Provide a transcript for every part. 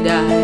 ใ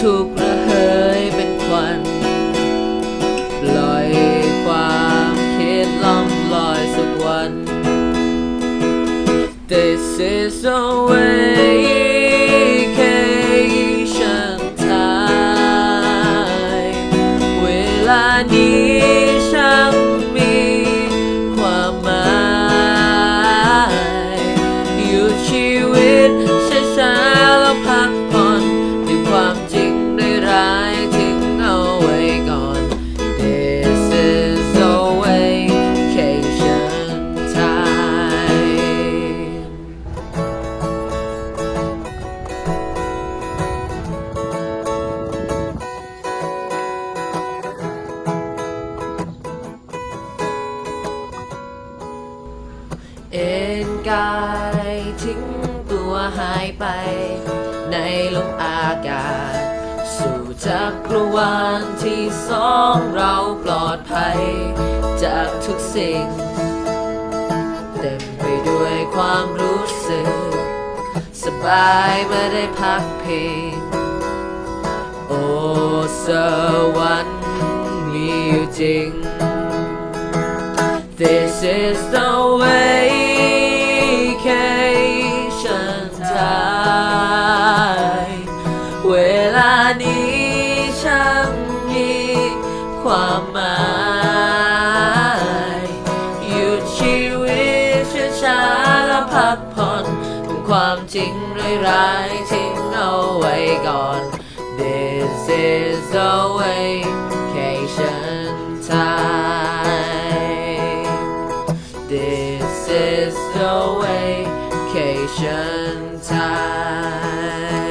ถูกระเหยเป็นควันปล่อยความคิดล่องลอยสักวัน This is a vacation time เอ็นกายทิ้งตัวหายไป ในลมอากาศ สู่จักรวาลที่สองเราปลอดภัย จากทุกสิ่ง เต็มไปด้วยความรู้สึก สบายเมื่อได้พักพลงโอสวรรค์มีอยู่จริง This is the vacation ความหมายหยุดชีวิตช้าๆแล้วพักผ่อนเป็นความจริงร้ายๆทิ้งเอาไว้ก่อน This is a vacation time This is a vacation time